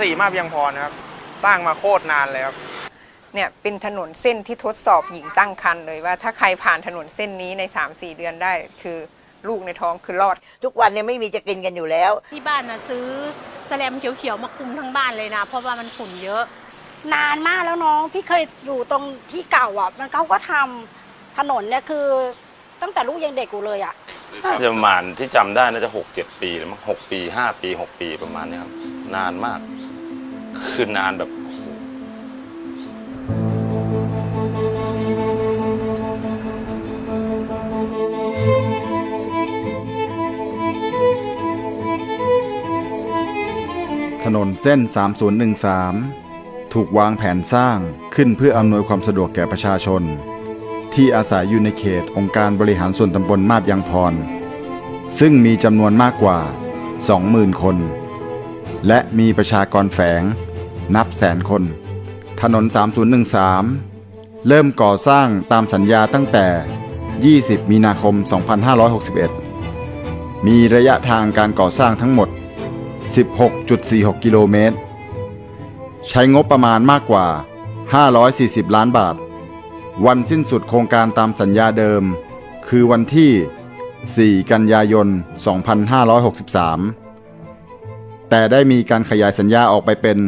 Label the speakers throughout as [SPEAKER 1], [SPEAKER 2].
[SPEAKER 1] สี่มาเพียงพอนะครับ สร้างมาโคตรนานเลยครับ
[SPEAKER 2] เนี่ยเป็นถนนเส้นที่ทดสอบหญิงตั้งครรภ์เลยว่า ถ้าใครผ่านถนนเส้นนี้ใน 3-4 เดือนได้ คือลูกในท้องคือรอด
[SPEAKER 3] ทุกวันเนี่ยไม่มีจะกินกันอยู่แล้ว
[SPEAKER 4] ที่บ้านนะซื้อแสแลมเขียวๆมาคุมทั้งบ้านเลยนะ เพราะว่ามันฝุ่นเยอะ
[SPEAKER 5] นานมากแล้วน้อง พี่เคยอยู่ตรงที่เก่าอะ มันเขาก็ทำถนนเนี่ยคือตั้งแต่ลูกยังเด็กอยู่เลยอะ
[SPEAKER 6] จะประมาณที่จำได้น่าจะหกเจ็ดปีหรือมั้งหกปีห้าปีหกปีประมาณเนี้ยครับ นานมาก คือนานแบบ
[SPEAKER 7] ถนนเส้น 3013 ถูกวางแผนสร้างขึ้นเพื่ออำนวยความสะดวกแก่ประชาชน ที่อาศัยอยู่ในเขตองค์การบริหารส่วนตำบลมาบยางพร ซึ่งมีจำนวนมากกว่า 20,000 คน และมีประชากรแฝง นับแสนคน ถนน 3013 เริ่มก่อสร้างตามสัญญาตั้งแต่ 20 มีนาคม 2561 มีระยะทางการก่อสร้างทั้งหมด 16.46 กิโลเมตร ใช้งบประมาณมากกว่า 540 ล้านบาท วันสิ้นสุดโครงการตามสัญญาเดิม คือวันที่ 4 กันยายน 2563 แต่ได้มีการขยายสัญญาออกไปเป็น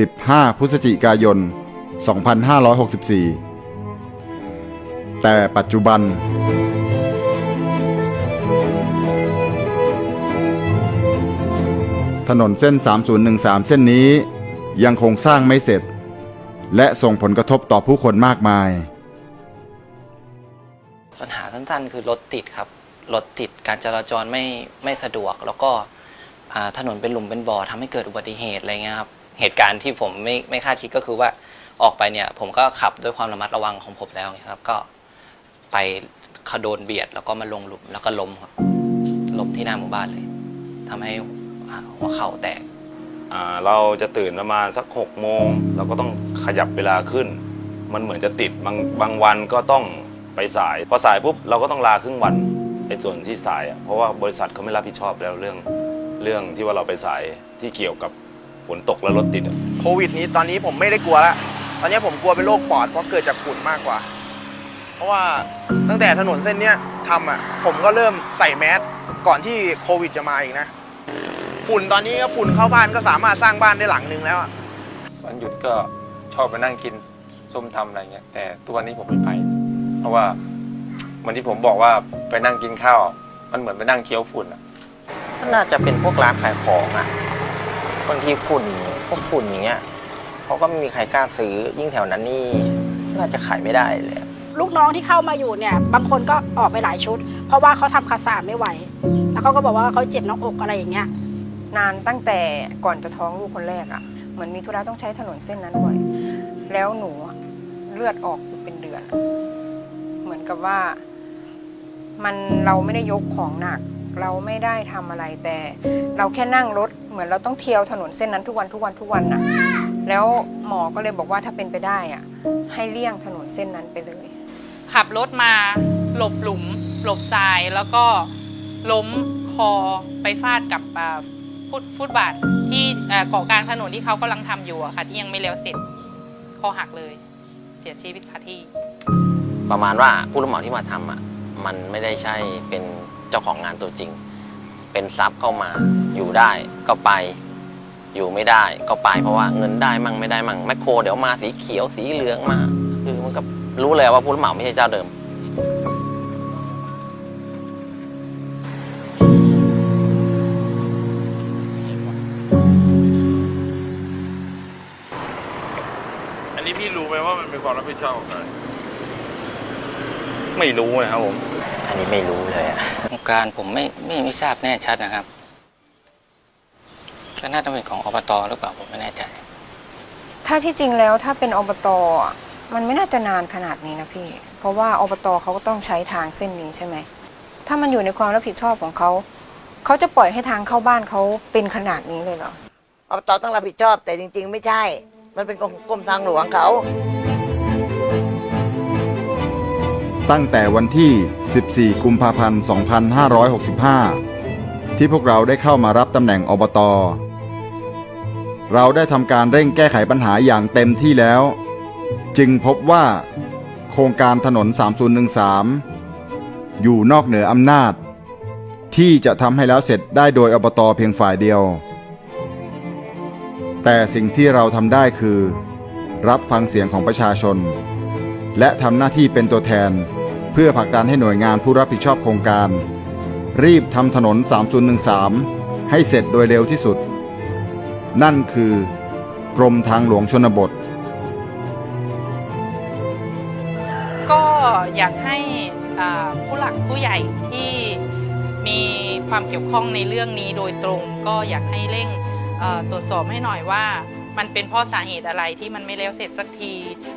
[SPEAKER 7] 15 พฤศจิกายน 2564 แต่ปัจจุบัน ถนนเส้น 3013 เส้นนี้ยังคงสร้างไม่เสร็จ และส่งผลกระทบต่อผู้คนมากมาย
[SPEAKER 8] ปัญหาสั้นๆ คือรถติดครับ รถติดการจราจรไม่ไม่สะดวก แล้วก็ถนนเป็นหลุมเป็นบ่อทำให้เกิดอุบัติเหตุอะไรเงี้ยครับ เหตุการณ์ที่ผมไม่ไม่คาดคิดก็คือว่าออกไปเนี่ย ผมก็ขับด้วยความระมัดระวังของผมแล้วครับ ก็ไปขโดนเบียด แล้วก็มาลงหลุมแล้วก็ล้มครับล้มที่หน้าหมู่บ้านเลยทำให้หัวเข่าแตก
[SPEAKER 6] อ่าเราจะตื่นประมาณสักหกโมงเราก็ต้องขยับเวลาขึ้น มันเหมือนจะติดบางบางวันก็ต้องไปสาย พอสายปุ๊บเราก็ต้องลาครึ่งวันไอ้ส่วนที่สายอะเพราะว่าบริษัทเขาไม่รับผิดชอบแล้วเรื่อง เรื่องที่ว่าเราไปสายที่เกี่ยวกับ ฝนตกและรถติดอะ
[SPEAKER 1] โควิดนี้ตอนนี้ผมไม่ได้กลัวแล้วตอนนี้ผมกลัวเป็นโรคปอดเพราะเกิดจากฝุ่นมากกว่า เพราะว่าตั้งแต่ถนนเส้นเนี้ยทำอะผมก็เริ่มใส่แมสก่อนที่โควิดจะมาอีกนะ ฝุ่นตอนนี้ก็ฝุ่นเข้าบ้านก็สามารถสร้างบ้านได้หลังนึงแล้วอะ
[SPEAKER 9] วันหยุดก็ชอบไปนั่งกินส้มตำอะไรเงี้ยแต่ทุกวันนี้ผมไม่ไป เพราะว่าวันที่ผมบอกว่าไปนั่งกินข้าว มันเหมือนไปนั่งเคี้ยวฝุ่นอะ
[SPEAKER 10] น่าจะเป็นพวกร้านขายของอะ บางทีฝุ่นพวกฝุ่นอย่างเงี้ยเขาก็ไม่มีใครกล้าซื้อยิ่งแถวนั้นนี่น่าจะขายไม่ได้เลยอะ
[SPEAKER 5] ลูกน้องที่เข้ามาอยู่เนี่ยบางคนก็ออกไปหลายชุด เพราะว่าเขาทำคาสาไม่ไหว แล้วเขาก็บอกว่าเขาเจ็บหน้าอกอะไรอย่างเงี้ย
[SPEAKER 2] นานตั้งแต่ก่อนจะท้องลูกคนแรกอะ่ะเหมือนมีธุระต้องใช้ถนนเส้นนั้นบ่อย แล้วหนูอะเลือดออกเป็นเดือนอะเหมือนกับว่า มันเราไม่ได้ยกของหนัก เราไม่ได้ทำอะไรแต่ เราแค่นั่งรถเหมือนเราต้องเที่ยวถนนเส้นนั้นทุกวันทุกวันทุกวันน่ะ แล้วหมอก็เลยบอกว่าถ้าเป็นไปได้อะให้เลี่ยงถนนเส้นนั้นไปเลย
[SPEAKER 11] ขับรถมาหลบหลุม หลบทรายแล้วก็ล้มคอไปฟาดกับอ่าฟุตฟุตบาทที่อ่าเกาะกลางถนนที่เขากำลังทำอยู่อะค่ะที่ยังไม่แล้วเสร็จคอหักเลย เสียชีวิตคาที่
[SPEAKER 10] ประมาณว่าผู้รับเหมาที่มาทำอะมันไม่ได้ใช่เป็น เจ้าของงานตัวจริง เป็นซับเข้ามา อยู่ได้ก็ไป อยู่ไม่ได้ก็ไป เพราะว่าเงินได้มั่งไม่ได้มั่งแมคโครเดี๋ยวมาสีเขียวสีเหลืองมา คือมันก็รู้เลยว่าผู้รับเหมาไม่ใช่เจ้าเดิม
[SPEAKER 9] อันนี้พี่รู้ไหมว่ามันเป็นความรับผิดชอบของใคร
[SPEAKER 8] ไม่รู้นะครับผม
[SPEAKER 10] อันนี้ไม่รู้เลยอะ
[SPEAKER 8] โครงการผมไม่ไม่ไม่ทราบแน่ชัดนะครับก็น่าจะเป็นของอบตหรือเปล่าผมไม่แน่ใจ
[SPEAKER 2] ถ้าที่จริงแล้วถ้าเป็นอบตอะมันไม่น่าจะนานขนาดนี้นะพี่ เพราะว่าอบตเขาก็ต้องใช้ทางเส้นนี้ใช่ไหม ถ้ามันอยู่ในความรับผิดชอบของเขา เขาจะปล่อยให้ทางเข้าบ้านเขาเป็นขนาดนี้เลยเหรอ
[SPEAKER 3] อบตต้องรับผิดชอบแต่จริง ๆ ไม่ใช่ มันเป็นของกรมทางหลวงเขา
[SPEAKER 7] ตั้งแต่วันที่ 14 กุมภาพันธ์ 2565 ที่พวกเราได้เข้ามารับตำแหน่งอบต เราได้ทำการเร่งแก้ไขปัญหาอย่างเต็มที่แล้ว จึงพบว่า โครงการถนน 3013 อยู่นอกเหนืออำนาจ ที่จะทำให้แล้วเสร็จได้โดยอบตเพียงฝ่ายเดียว แต่สิ่งที่เราทำได้คือ รับฟังเสียงของประชาชนและทำหน้าที่เป็นตัวแทน เพื่อผลักดันให้หน่วยงานผู้รับผิดชอบโครงการ รีบทำถนน 3013 ให้เสร็จโดยเร็วที่สุด นั่นคือกรมทางหลวงชนบท
[SPEAKER 11] ก็อยากให้ผู้หลักผู้ใหญ่ที่มีความเกี่ยวข้องในเรื่องนี้โดยตรง ก็อยากให้เร่งตรวจสอบให้หน่อยว่ามันเป็นเพราะสาเหตุอะไรที่มันไม่แล้วเสร็จสักที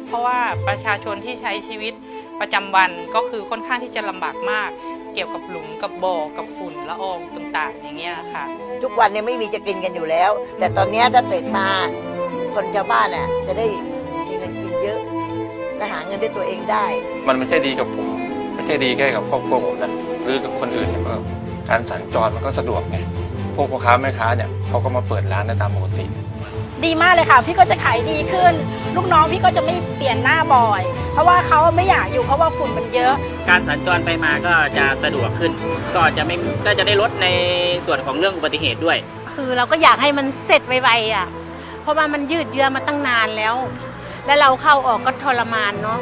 [SPEAKER 11] เพราะว่าประชาชนที่ใช้ชีวิต ประจำวันก็คือค่อนข้างที่จะลำบากมาก เกี่ยวกับหลุมกับบ่อกับฝุ่นละอองต่างๆ อย่างเงี้ยค่ะ
[SPEAKER 3] ทุกวันเนี่ยไม่มีจะกินกันอยู่แล้ว แต่ตอนเนี้ยถ้าเสร็จมาคนชาวบ้านน่ะจะได้มีเงินกินเยอะและหาเงินด้วยตัวเองได้
[SPEAKER 9] มันไม่ใช่ดีกับผมไม่ใช่ดีแค่กับครอบครัวผมนะหรือกับคนอื่นเนี่ยก็การสัญจรมันก็สะดวกไงพวกพ่อค้าแม่ค้าเนี่ยเขาก็มาเปิดร้านได้ตามปกติ
[SPEAKER 5] ดีมากเลยค่ะ พี่ก็จะขายดีขึ้น ลูกน้องพี่ก็จะไม่เปลี่ยนหน้าบ่อย เพราะว่าเขาไม่อยากอยู่เพราะว่าฝุ่นมันเยอะ
[SPEAKER 12] การสัญจรไปมาก็จะสะดวกขึ้น ก็จะไม่ก็จะได้ลดในส่วนของเรื่องอุบัติเหตุด้วย
[SPEAKER 4] คือเราก็อยากให้มันเสร็จไวๆอะเพราะว่ามันยืดเยื้อมาตั้งนานแล้ว แล้วเราเข้าออกก็ทรมานเนาะ